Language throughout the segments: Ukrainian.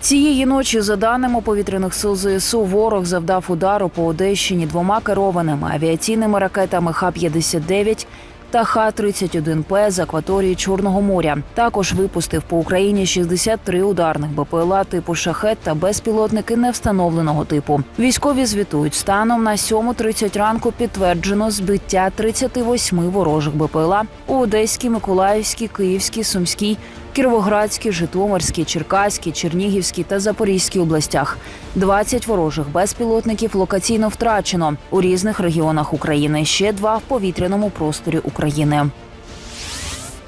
Цієї ночі, за даними повітряних сил ЗСУ, ворог завдав удару по Одещині двома керованими авіаційними ракетами Х-59 та Х-31П з акваторії Чорного моря. Також випустив по Україні 63 ударних БПЛА типу шахет та безпілотники невстановленого типу. Військові звітують станом на 7.30 ранку підтверджено збиття 38 ворожих БПЛА у Одеській, Миколаївській, Київській, Сумській, Кіровоградській, Житомирській, Черкаській, Чернігівській та Запорізькій областях. 20 ворожих безпілотників локаційно втрачено у різних регіонах України. Ще два в повітряному просторі України.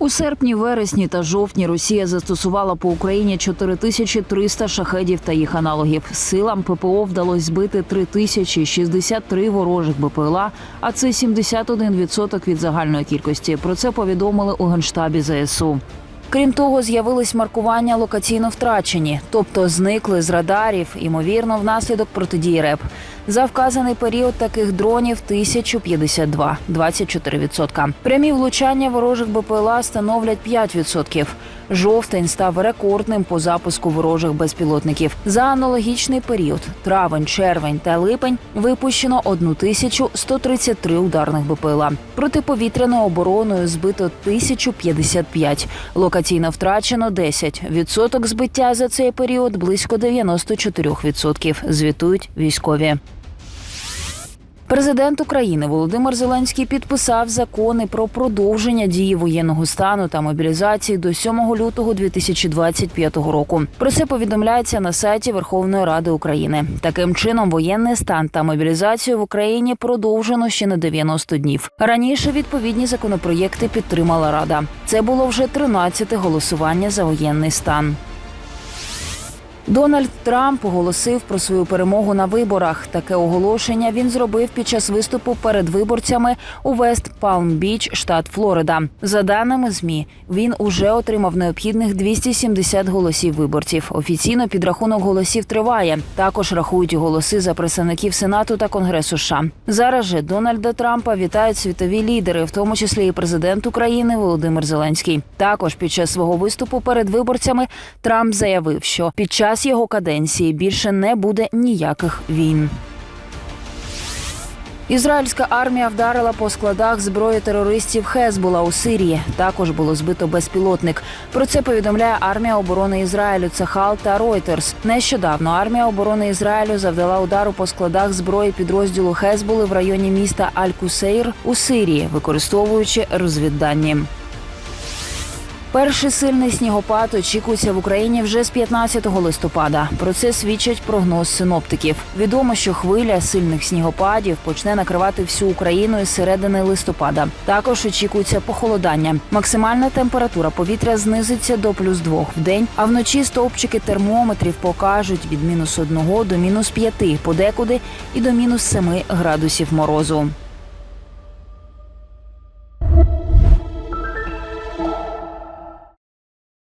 У серпні, вересні та жовтні Росія застосувала по Україні 4300 шахедів та їх аналогів. Силам ППО вдалося збити 3063 ворожих БПЛА, а це 71% від загальної кількості. Про це повідомили у генштабі ЗСУ. Крім того, з'явились маркування локаційно втрачені, тобто зникли з радарів, ймовірно, внаслідок протидії РЕП. За вказаний період таких дронів 1052 – 24%. Прямі влучання ворожих БПЛА становлять 5%. Жовтень став рекордним по запуску ворожих безпілотників. За аналогічний період травень, червень та липень випущено 1133 ударних БПЛА. Протиповітряною обороною збито 1055. Локаційно втрачено 10. Відсоток збиття за цей період близько 94%, звітують військові. Президент України Володимир Зеленський підписав закони про продовження дії воєнного стану та мобілізації до 7 лютого 2025 року. Про це повідомляється на сайті Верховної Ради України. Таким чином, воєнний стан та мобілізацію в Україні продовжено ще на 90 днів. Раніше відповідні законопроєкти підтримала Рада. Це було вже 13-те голосування за воєнний стан. Дональд Трамп оголосив про свою перемогу на виборах. Таке оголошення він зробив під час виступу перед виборцями у Вест Палм Біч, штат Флорида. За даними змі, він уже отримав необхідних 270 голосів виборців. Офіційно підрахунок голосів триває. Також рахують голоси за представників Сенату та Конгресу. США. зараз же Дональда Трампа вітають світові лідери, в тому числі і президент України Володимир Зеленський. Також під час свого виступу перед виборцями Трамп заявив, що під час його каденції більше не буде ніяких війн. Ізраїльська армія вдарила по складах зброї терористів Хезбула у Сирії. Також було збито безпілотник. Про це повідомляє армія оборони Ізраїлю Цахал та Reuters. Нещодавно армія оборони Ізраїлю завдала удару по складах зброї підрозділу Хезбули в районі міста Аль-Кусейр у Сирії, використовуючи розвіддані. Перший сильний снігопад очікується в Україні вже з 15 листопада. Про це свідчить прогноз синоптиків. Відомо, що хвиля сильних снігопадів почне накривати всю Україну із середини листопада. Також очікується похолодання. Максимальна температура повітря знизиться до плюс 2 в день, а вночі стовпчики термометрів покажуть від мінус 1 до мінус 5, подекуди і до мінус 7 градусів морозу.